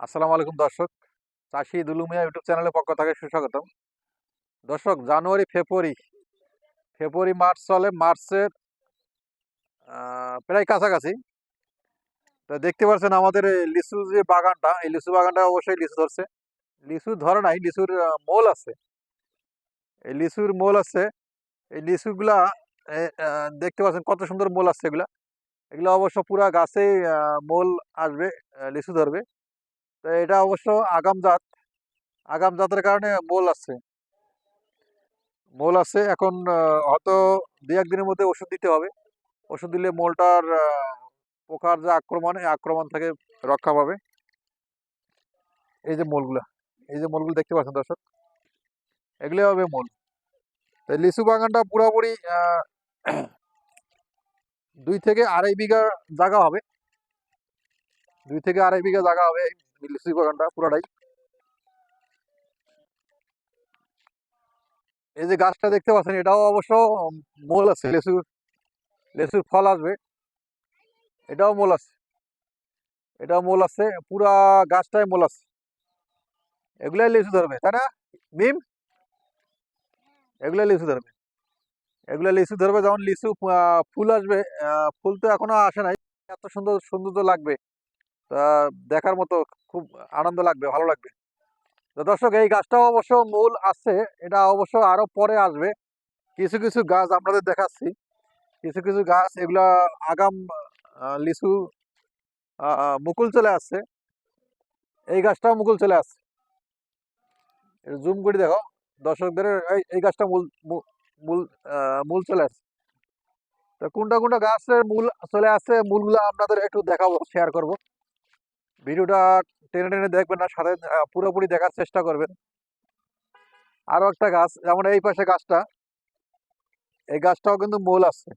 আসসালামু আলাইকুম দর্শক। চাষি দুলুমিয়া ইউটিউব চ্যানেলের পক্ষ থেকে সুস্বাগতম। দর্শক জানুয়ারি ফেব্রুয়ারি ফেব্রুয়ারি মার্চ চলে। মার্চের প্রায় কাছাকাছি। তো দেখতে পাচ্ছেন আমাদের লিচু যে বাগানটা এই লিচু বাগানটা অবশ্যই লিচু ধরছে। লিচু ধরে নাই লিচুর মোল আছে। এই লিচুর মোল আছে। এই লিচুগুলা দেখতে পাচ্ছেন কত সুন্দর মোল আসছে এগুলা। এগুলো অবশ্য পুরা আহ, মোল আসবে লিচু ধরবে। এটা অবশ্য আগাম জাত। আগাম জাতের কারণে মোল আছে। মোল আছে, এখন হয়তো দু একদিনের মধ্যে ওষুধ দিতে হবে। ওষুধ দিলে মোলটার পোকার যে আক্রমণ, এই আক্রমণ থেকে রক্ষা পাবে। এই যে মোলগুলা, এই যে মোলগুলো দেখতে পাচ্ছেন দর্শক, এগুলো হবে মোল। লিচু বাগানটা পুরোপুরি দুই থেকে আড়াই বিঘা জায়গা হবে। দুই থেকে আড়াই বিঘা জায়গা হবে। লিচু বাগানটা পুরোটাই। এই যে গাছটা দেখতে পাচ্ছেন, এটাও অবশ্য মোল আছে লেচুর লেচুর ফল আসবে। এটাও মোল আছে। এটাও মোল আছে, পুরা গাছটাই মোল আছে। এগুলাই লিচু ধরবে, তাই না? মিম? এগুলাই লিচু ধরবে। এগুলা লিচু ধরবে যখন লিচু ফুল আসবে ফুল তো এখনও আসে নাই। এত সুন্দর সৌন্দর্য লাগবে। তা দেখার মতো খুব আনন্দ লাগবে, ভালো লাগবে। তো দর্শক, এই গাছটাও অবশ্য মূল আছে, এটা অবশ্য আরও পরে আসবে। কিছু কিছু গাছ আপনাদের দেখাচ্ছি। কিছু কিছু গাছ এগুলা আগাম লিচু মুকুল চলে আসছে। এই গাছটাও মুকুল চলে আসছে। জুম করে দেখো। দর্শকদের এই গাছটা মূল মূল মূল চলে আসছে। তো কোনটা কোনটা গাছের মূল চলে আসছে, মূলগুলো আপনাদের একটু দেখাবো শেয়ার করব। ভিডিওটা টেনে টেনে দেখবেন না সাথে পুরোপুরি দেখার চেষ্টা করবেন। আরও একটা গাছ, যেমন এই পাশে গাছটা, এই গাছটাও কিন্তু মূল আছে।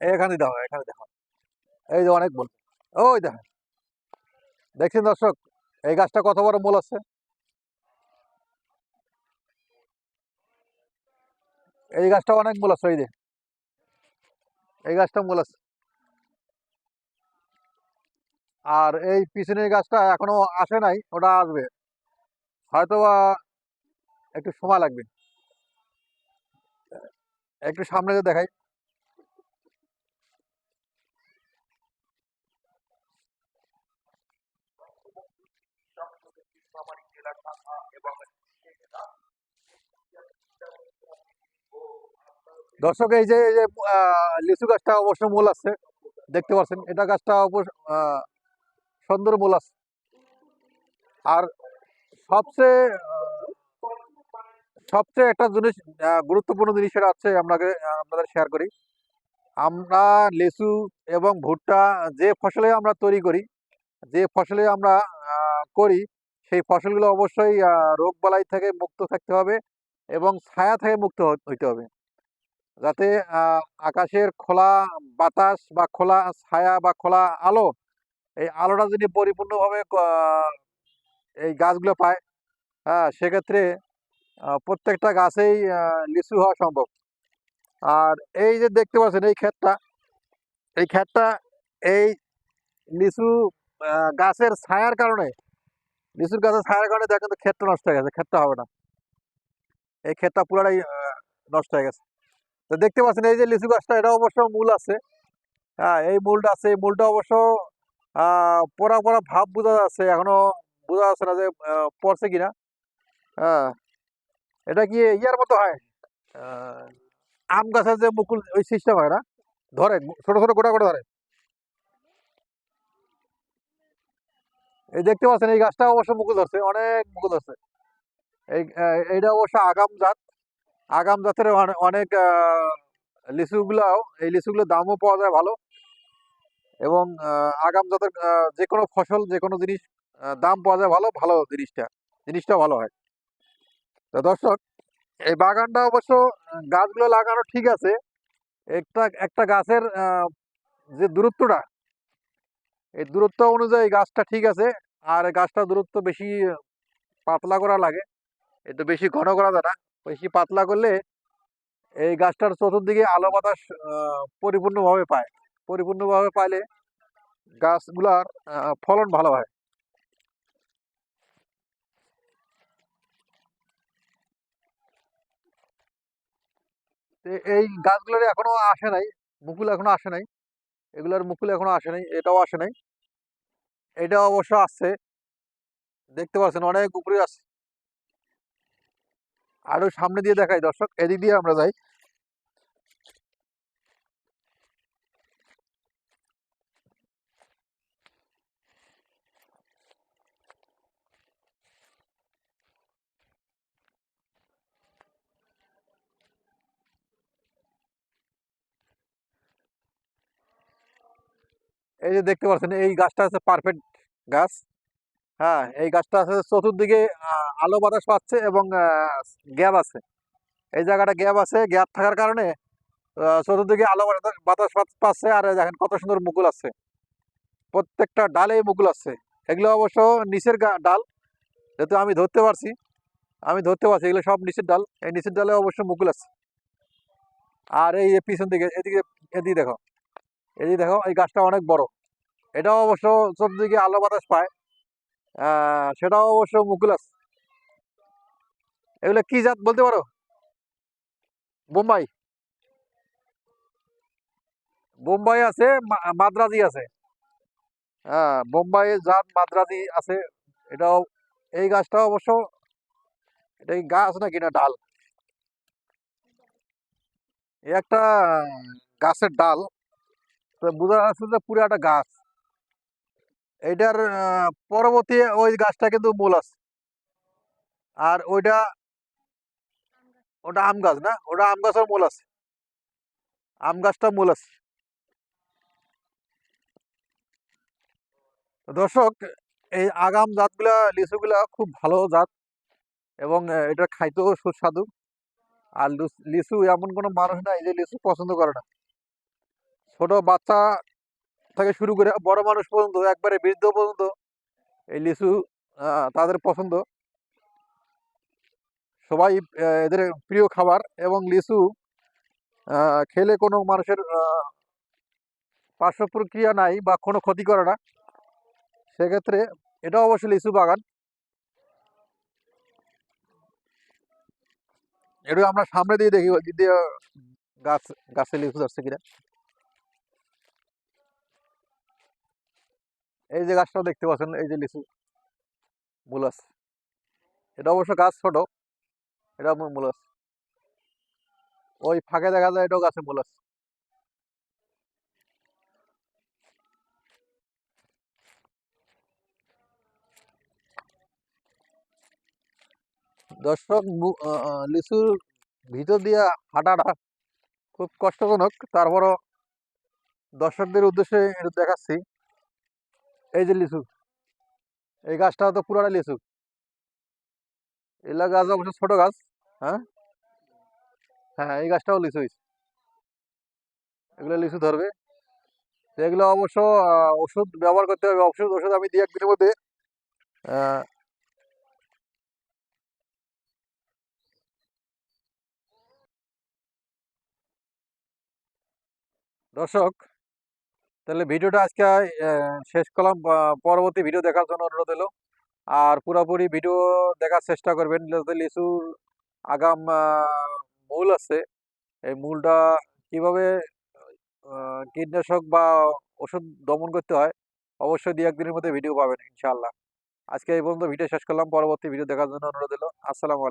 এখানে দেখো এখানে দেখো। এই যে অনেক মূল। ওই দেখো। দেখছেন দর্শক? এই গাছটা কত বড় মূল আছে? এই গাছটা অনেক মূল আছে এই যে। এই গাছটা মূল আছে। আর এই পিছনের গাছটা এখনও আসে নাই, ওটা আসবে। হয়তো একটু সময় লাগবে। একটু সামনে যে দেখাই। দর্শক, এই যে এই যে লিচু গাছটা অবশ্য মূল আছে, দেখতে পাচ্ছেন। এটা গাছটা সুন্দর মূল আছে। আর সবচেয়ে সবচেয়ে একটা জিনিস গুরুত্বপূর্ণ জিনিস সেটা হচ্ছে আপনাকে আপনাদের শেয়ার করি। আমরা লিচু এবং ভুট্টা যে ফসলে আমরা তৈরি করি, যে ফসলে আমরা করি, সেই ফসলগুলো অবশ্যই রোগ বালাই থেকে মুক্ত থাকতে হবে এবং ছায়া থেকে মুক্ত হইতে হবে। যাতে আকাশের খোলা বাতাস বা খোলা ছায়া বা খোলা আলো, এই আলোটা যদি পরিপূর্ণভাবে এই গাছগুলো পায় হ্যাঁ সেক্ষেত্রে প্রত্যেকটা গাছেই লিচু হওয়া সম্ভব। আর এই যে দেখতে পাচ্ছেন, এই ক্ষেতটা এই ক্ষেতটা, এই লিচু গাছের ছায়ার কারণে, লিচুর গাছের ছায়ার কারণে দেখেন তো ক্ষেতটা নষ্ট হয়ে গেছে, ক্ষেতটা হবে না। এই ক্ষেতটা পুরোটাই নষ্ট হয়ে গেছে। তো দেখতে পাচ্ছেন, এই যে লিচু গাছটা, এটা অবশ্য মূল আছে। হ্যাঁ এই মূলটা আছে। এই মূলটা অবশ্য পড়া পড়া ভাব বোঝা যাচ্ছে, এখনও বোঝা যাচ্ছে না যে পড়ছে কিনা। হ্যাঁ এটা কি ইয়ার মতো হয়? আম গাছের যে মুকুল, ওই সিস্টেম হয় না? ধরে ছোট ছোট গোটা গোটা ধরে এই দেখতে পাচ্ছেন, এই গাছটা অবশ্য মুকুল ধরছে, অনেক মুকুল ধরছে। এই এইটা অবশ্য আগাম জাত। আগাম জাতের অনেক লিচুগুলাও, এই লিচুগুলোর দামও পাওয়া যায় ভালো। এবং আগাম জাতের যে কোনো ফসল যে কোনো জিনিস দাম পাওয়া যায় ভালো ভালো জিনিসটা জিনিসটা ভালো হয়। তো দর্শক, এই বাগানটা অবশ্য গাছগুলো লাগানো ঠিক আছে। একটা একটা গাছের যে দূরত্বটা, এই দূরত্ব অনুযায়ী গাছটা ঠিক আছে। আর গাছটা দূরত্ব বেশি, পাতলা করা লাগে একটু বেশি ঘন করা যায় না। বেশি পাতলা করলে এই গাছটার চতুর্দিকে আলো বাতাস পরিপূর্ণভাবে পায়। পরিপূর্ণভাবে পাইলে গাছগুলার ফলন ভালো হয়। এই গাছগুলোর এখনও আসে নাই, মুকুল এখনও আসে নাই। এগুলার মুকুল এখনও আসে নাই, এটাও আসে নাই। এটা অবশ্য আসছে। দেখতে পাচ্ছেন, অনেক উপরে আছে আরও সামনে দিয়ে দেখাই, দর্শক। এদিক দিয়ে আমরা যাই। এই যে দেখতে পাচ্ছেন, এই গাছটা আছে পারফেক্ট গাছ। হ্যাঁ এই গাছটা আছে চতুর্দিকে আলো বাতাস পাচ্ছে এবং গ্যাপ আছে। এই জায়গাটা গ্যাপ আছে, গ্যাপ থাকার কারণে চতুর্দিকে আলো বাতাস বাতাস পাচ- পাচ্ছে আর দেখেন কত সুন্দর মুকুল আছে। প্রত্যেকটা ডালে মুকুল আছে। এগুলো অবশ্য নিচের ডাল, যেহেতু আমি ধরতে পারছি, আমি ধরতে পারছি, এগুলো সব নিচের ডাল, এই নিচের ডালে অবশ্য মুকুল আছে। আর এই পিছন দিকে, এদিকে এদিকে দেখো এদিকে দেখো, এই গাছটা অনেক বড়। এটাও অবশ্য চতুর্দিকে আলো বাতাস পায় সেটাও অবশ্য মুকুল আছে এগুলো কি জাত বলতে পারো? বোম্বাই। বোম্বাই আছে মাদ্রাজি আছে। হ্যাঁ বোম্বাই জাত মাদ্রাজি আছে। এটাও, এই গাছটা অবশ্য, এটা কি গাছ নাকি না ডাল? একটা গাছের ডাল। তো বোঝা যাচ্ছে যে পুরো একটা গাছ। এইটার আহ, পরবর্তী ওই গাছটা কিন্তু মূল আছে। আর ওইটা ওটা আম গাছ না? ওটা আম গাছের মূল আছে। আম গাছটা মূল আছে। দর্শক এই আগাম জাতগুলা লিচুগুলা খুব ভালো জাত এবং এটা খাইতেও সুস্বাদু। আর লিচু এমন কোনো মানুষ নাই যে লিচু পছন্দ করে না। ছোট বাচ্চা থেকে শুরু করে বড় মানুষ পর্যন্ত, একবারে বৃদ্ধ পর্যন্ত এই লিচু তাদের পছন্দ। সবাই এদের প্রিয় খাবার এবং লিচু খেলে কোনো মানুষের পার্শ্ব প্রক্রিয়া নাই বা কোনো ক্ষতি করে না। সেক্ষেত্রে এটা অবশ্যই লিচু বাগান। এটা আমরা সামনে দিয়ে দেখি গাছ গাছে লিচু ধরছে কিনা। এই যে গাছটা দেখতে পাচ্ছেন, এই যে লিচু মূল আছে এটা অবশ্য গাছ ছোট, এটা মূ- মূল আছে ওই ফাঁকে দেখা যায় এটাও গাছে মূল আছে দর্শক লিচুর ভিতর দিয়ে হাঁটাটা খুব কষ্টজনক। তারপরও দর্শকদের উদ্দেশ্যে একটু দেখাচ্ছি। এই যে লিচু, এই গাছটা তো পুরাটা লিচু। এলা গাছ অবশ্য ছোট গাছ হ্যাঁ? হ্যাঁ এই গাছটাও লিচু এগুলো লিচু ধরবে। এগুলো অবশ্য ওষুধ ব্যবহার করতে হবে। ওষুধ ওষুধ আমি দুই একদিনের মধ্যে দর্শক তাহলে ভিডিওটা আজকে শেষ করলাম। পরবর্তী ভিডিও দেখার জন্য অনুরোধ হলো আর পুরোপুরি ভিডিও দেখার চেষ্টা করবেন। যাতে লিচুর আগাম মূল আছে, এই মূলটা কীভাবে কীটনাশক বা, ওষুধ দমন করতে হয়, অবশ্যই দু একদিনের মধ্যে ভিডিও পাবেন, ইনশাআল্লাহ। আজকে এই পর্যন্ত ভিডিও শেষ করলাম। পরবর্তী ভিডিও দেখার জন্য অনুরোধ হলো আসসালামু আলাইকুম।